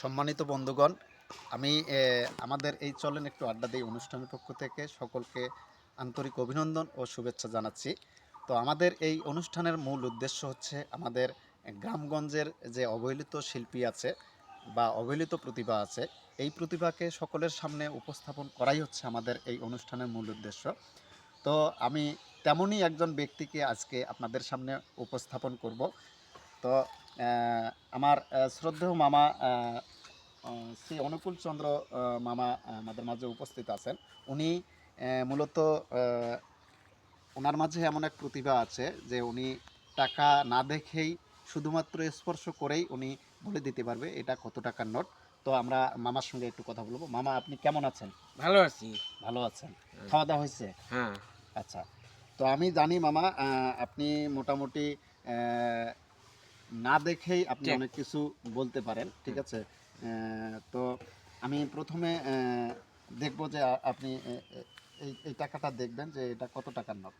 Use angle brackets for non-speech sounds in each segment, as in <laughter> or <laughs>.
সম্মানিত বন্ধুগণ, আমি আমাদের এই চলেন একটু আড্ডা দিই অনুষ্ঠানের পক্ষ থেকে। সকলকে আন্তরিক অভিনন্দন ও শুভেচ্ছা জানাচ্ছি। তো আমাদের এই অনুষ্ঠানের মূল উদ্দেশ্য হচ্ছে আমাদের গ্রামগঞ্জের যে অবহেলিত শিল্পী আছে বা অবহেলিত প্রতিভা আছে, এই প্রতিভাকে সকলের সামনে উপস্থাপন করাই হচ্ছে আমাদের এই অনুষ্ঠানের মূল উদ্দেশ্য। তো আমি তেমনই একজন ব্যক্তিকে আজকে আপনাদের সামনে উপস্থাপন করব। তো আমার শ্রদ্ধেয় মামা শ্রী অনুকূল চন্দ্র মামা আমাদের মাঝে উপস্থিত আছেন। উনি মূলত ওনার মাঝে এমন এক প্রতিভা আছে যে উনি টাকা না দেখেই শুধুমাত্র স্পর্শ করেই উনি বলে দিতে পারবে এটা কত টাকার নোট। তো আমরা মামার সঙ্গে একটু কথা বলব। মামা আপনি কেমন আছেন? ভালো আছি। ভালো আছেন? খাওয়া দাওয়া হয়েছে? হ্যাঁ। আচ্ছা। তো আমি জানি মামা আপনি মোটামুটি না দেখেই আপনি অনেক কিছু বলতে পারেন ঠিক আছে? তো আমি প্রথমে দেখব যে আপনি এই এই টাকাটা দেখবেন যে এটা কত টাকার নোট।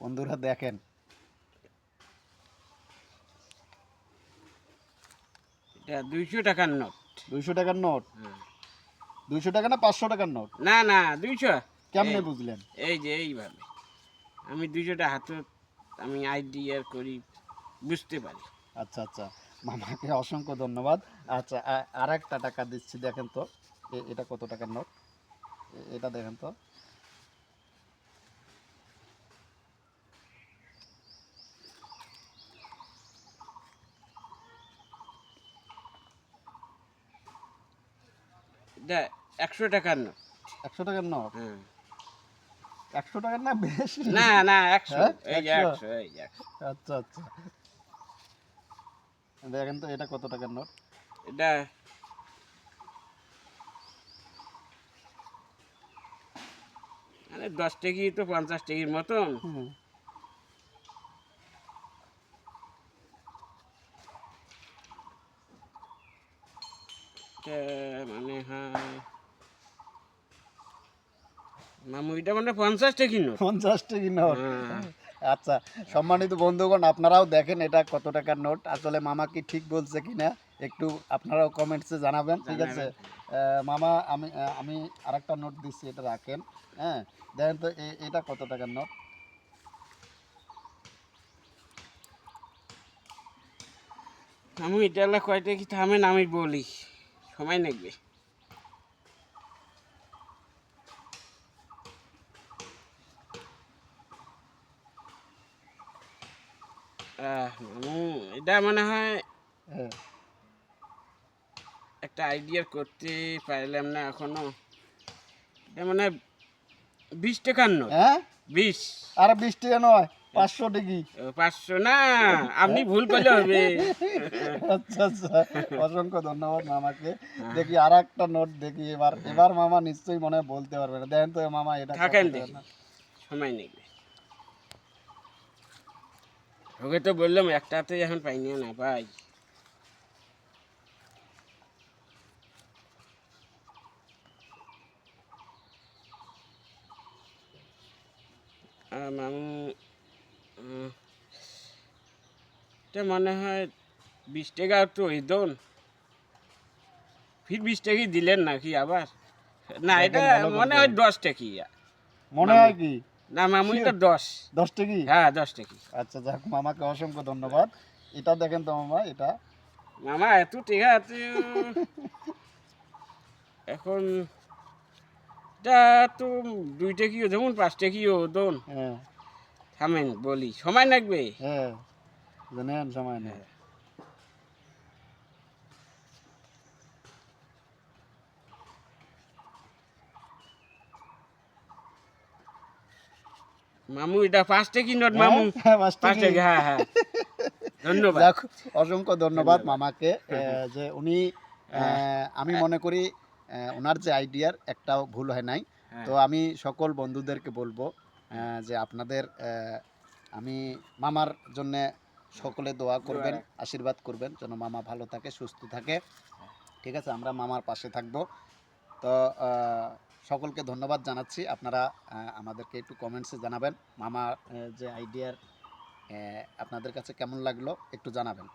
বন্ধুরা দেখেন। এটা দুইশো টাকার নোট। দুইশো টাকার নোট? হ্যাঁ। দুইশো টাকা না পাঁচশো টাকার নোট? না না দুইশো। কেমনে বুঝলেন? এই যে এইভাবে। আমি দুইশোটা হাতে আমি আইডিয়া করি বুঝতে পারি। আচ্ছা আচ্ছা। মামাকে অসংখ্য ধন্যবাদ। আচ্ছা আর একটা টাকা দিচ্ছি দেখেন তো। এটা কত টাকার নোট? এটা দেখেন তো। একশো টাকার নোট একশো টাকার নোট একশো টাকার না বেশি? না না একশো। হ্যাঁ? এই যে একশো? এই আচ্ছা আচ্ছা। দেখেন তো এটা কত টাকার নোট? এটা মানে দশ টাকি তো পঞ্চাশ টাকির মতন। এটা মানে হয়। মামু এটা মানে পঞ্চাশ টাকি নোট। পঞ্চাশ টাকি নোট। হ্যাঁ। আচ্ছা সম্মানিত বন্ধুগণ আপনারাও দেখেন এটা কত টাকার নোট। আসলে মামা কি ঠিক বলছে কিনা একটু আপনারাও কমেন্টসে জানাবেন ঠিক আছে? মামা আমি আমি আরেকটা নোট দিচ্ছি এটা রাখেন হ্যাঁ? দেখেন তো এটা কত টাকার নোট? আমি এটা কয়টা কি থামেন আমি বলি। সময় লাগবে। আহ, এটা মনে হয় হ্যাঁ। একটা আইডিয়া করতে পারলাম না এখনও। এটা মানে বিশ টাকার নয় হ্যাঁ? বিশ। আর বিশ টাকা নয়। পাঁচশো টাকি পাঁচশো না আপনি ভুল করলে হবে। আচ্ছা আচ্ছা। অসংখ্য ধন্যবাদ মামাকে। দেখি আর একটা নোট দেখি এবার এবার মামা নিশ্চয়ই মনে হয় বলতে পারবে না। দেখেন তো মামা এটা থাকেন? সময় নেবে ওকে তো বললাম একটাতে এখন পাইনি না ভাই। মামু এটা মনে হয় বিশ টাকা তো ওই দোন। ফির বিশ টাকাই দিলেন নাকি আবার? না এটা মনে হয় দশ টাকি মনে হয় কি? না মামু এটা দশ। দশ টাকি হ্যাঁ দশ টাকি আচ্ছা যাক মামাকে অসংখ্য ধন্যবাদ। এটা দেখেন তো মামা এটা। মামা এত টেকা <laughs> এখন এটা তো দুই টাকিও যেমন পাঁচ টাকিও দোন হ্যাঁ। থামেন বলি। সময় লাগবে। হ্যাঁ। জানেন সময় নেই মামু এটা পাঁচ টাকি নোট মামু? হ্যাঁ, টাকি। টাকি হ্যাঁ হ্যাঁ। ধন্যবাদ। অসংখ্য ধন্যবাদ মামাকে যে উনি আহ, আমি মনে করি ওনার যে আইডিয়ার একটাও ভুল হয় নাই। হ্যাঁ। তো আমি সকল বন্ধুদেরকে বলব আহ, যে আপনাদের আহ, আমি মামার জন্য সকলে দোয়া করবেন আশীর্বাদ করবেন যেন মামা ভালো থাকে সুস্থ থাকে। ঠিক আছে আমরা মামার পাশে থাকব। তো সকলকে ধন্যবাদ জানাচ্ছি। আপনারা আমাদেরকে একটু কমেন্টসে জানাবেন। মামা যে আইডিয়ার আপনাদের কাছে কেমন লাগল একটু জানাবেন।